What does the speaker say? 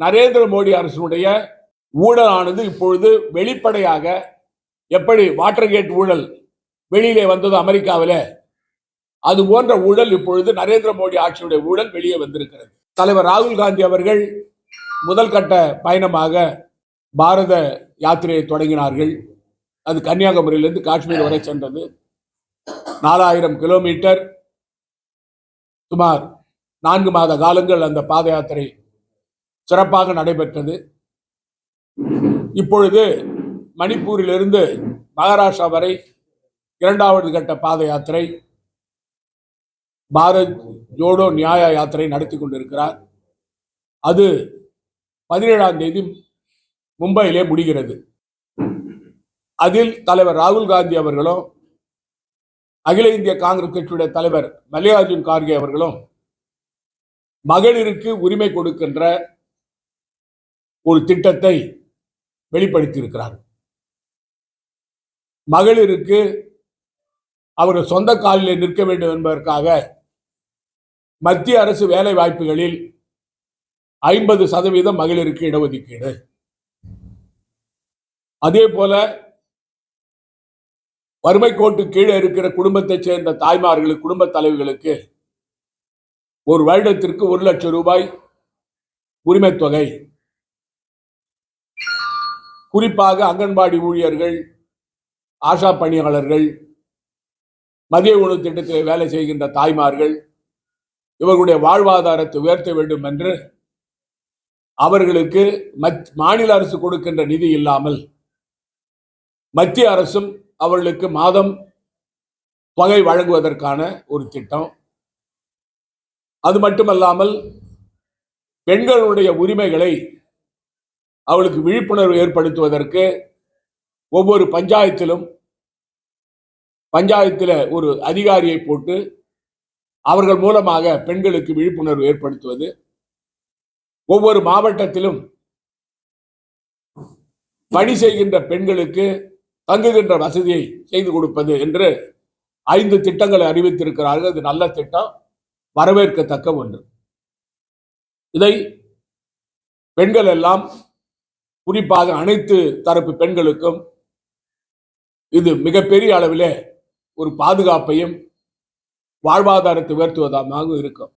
நரேந்திர மோடி அரசினுடைய ஊழலானது இப்பொழுது வெளிப்படையாக எப்படி வாட்டர் கேட் ஊழல் வெளியிலே வந்தது அமெரிக்காவில் அது போன்ற ஊழல் இப்பொழுது நரேந்திர மோடி ஆட்சியுடைய ஊழல் வெளியே வந்திருக்கிறது. தலைவர் ராகுல் காந்தி அவர்கள் முதல் கட்ட பயணமாக பாரத யாத்திரையை தொடங்கினார்கள். அது கன்னியாகுமரியிலிருந்து காஷ்மீர் வரை சென்றது. நாலாயிரம் கிலோமீட்டர் சுமார் நான்கு மாத காலங்கள் அந்த பாத யாத்திரை சிறப்பாக நடைபெற்றது. இப்பொழுது மணிப்பூரிலிருந்து மகாராஷ்டிரா வரை இரண்டாவது கட்ட பாத யாத்திரை பாரத் ஜோடோ நியாய யாத்திரை நடத்தி கொண்டிருக்கிறார். அது பதினேழாம் தேதி மும்பையிலே முடிகிறது. அதில் தலைவர் ராகுல் காந்தி அவர்களும் அகில இந்திய காங்கிரஸ் கட்சியுடைய தலைவர் மல்லிகார்ஜுன் கார்கே அவர்களும் மகளிருக்கு உரிமை கொடுக்கின்ற ஒரு திட்டத்தை வெளிப்படுத்தி இருக்கிறார் மகளிருக்கு அவர் சொந்த காலில் நிற்க வேண்டும் என்பதற்காக மத்திய அரசு வேலை வாய்ப்புகளில் ஐம்பது சதவீதம் மகளிருக்கு இடஒதுக்கீடு. அதே போல வறுமை கோட்டு கீழே இருக்கிற குடும்பத்தைச் சேர்ந்த தாய்மார்களுக்கு குடும்ப தலைவிகளுக்கு ஒரு வருடத்திற்கு ஒரு லட்சம் ரூபாய் உரிமைத் தொகை குறிப்பாக அங்கன்வாடி ஊழியர்கள் ஆஷா பணியாளர்கள் மதிய உணவு திட்டத்தில் வேலை செய்கின்ற தாய்மார்கள் இவர்களுடைய வாழ்வாதாரத்தை உயர்த்த வேண்டும் என்று அவர்களுக்கு மத் மாநில அரசு கொடுக்கின்ற நிதி இல்லாமல் மத்திய அரசும் அவர்களுக்கு மாதம் தொகை வழங்குவதற்கான ஒரு திட்டம். அது மட்டுமல்லாமல் பெண்களுடைய உரிமைகளை அவளுக்கு விழிப்புணர்வு ஏற்படுத்துவதற்கு ஒவ்வொரு பஞ்சாயத்திலும் பஞ்சாயத்தில் ஒரு அதிகாரியை போட்டு அவர்கள் மூலமாக பெண்களுக்கு விழிப்புணர்வு ஏற்படுத்துவது. ஒவ்வொரு மாவட்டத்திலும் பணி செய்கின்ற பெண்களுக்கு தங்குகின்ற வசதியை செய்து கொடுப்பது என்று ஐந்து திட்டங்களை அறிவித்திருக்கிறார்கள். அது நல்ல திட்டம் வரவேற்கத்தக்க ஒன்று. இதை பெண்கள் எல்லாம் குறிப்பாக அனைத்து தரப்பு பெண்களுக்கும் இது மிகப்பெரிய அளவிலே ஒரு பாதுகாப்பையும் வாழ்வாதாரத்தை உயர்த்துவதாக இருக்கும்.